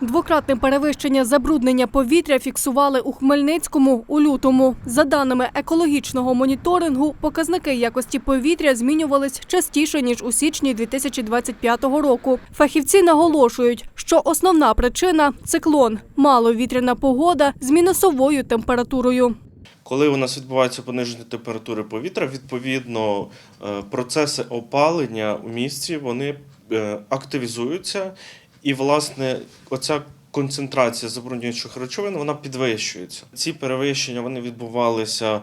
Двократне перевищення забруднення повітря фіксували у Хмельницькому у лютому. За даними екологічного моніторингу, показники якості повітря змінювались частіше ніж у січні 2025 року. Фахівці наголошують, що основна причина циклон, маловітряна погода з мінусовою температурою. Коли у нас відбувається пониження температури повітря, відповідно е, процеси опалення у місті вони е, активізуються, і власне оця концентрація забруднюючих речовин вона підвищується. Ці перевищення вони відбувалися.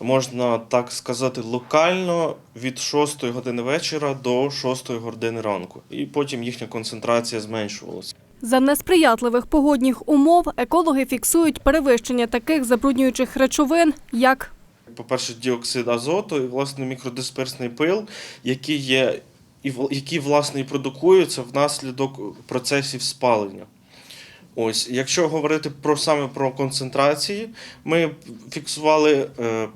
Можна так сказати, локально від 6 години вечора до 6 години ранку, і потім їхня концентрація зменшувалася. За несприятливих погодних умов екологи фіксують перевищення таких забруднюючих речовин, як по-перше, діоксид азоту і власне мікродисперсний пил, який є які власне і продукуються внаслідок процесів спалення. Ось, якщо говорити про саме про концентрації, ми фіксували е,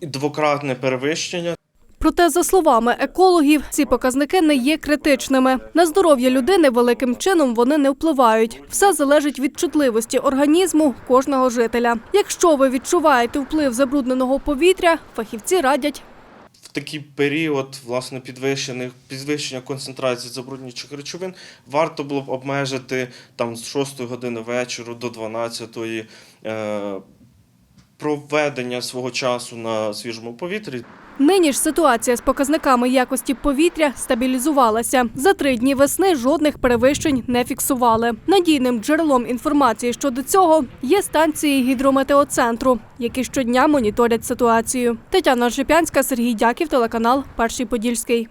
двократне перевищення Проте, за словами екологів, ці показники не є критичними. На здоров'я людини великим чином вони не впливають. Все залежить від чутливості організму кожного жителя. Якщо ви відчуваєте вплив забрудненого повітря, фахівці радять такий період власне підвищених підвищення концентрації забруднюючих речовин варто було б обмежити там з 6 години вечора до 12 е, проведення свого часу на свіжому повітрі. Нині ж ситуація з показниками якості повітря стабілізувалася. За три дні весни жодних перевищень не фіксували. Надійним джерелом інформації щодо цього є станції гідрометеоцентру, які щодня моніторять ситуацію. Тетяна Шипянська, Сергій Дяків, телеканал Перший Подільський.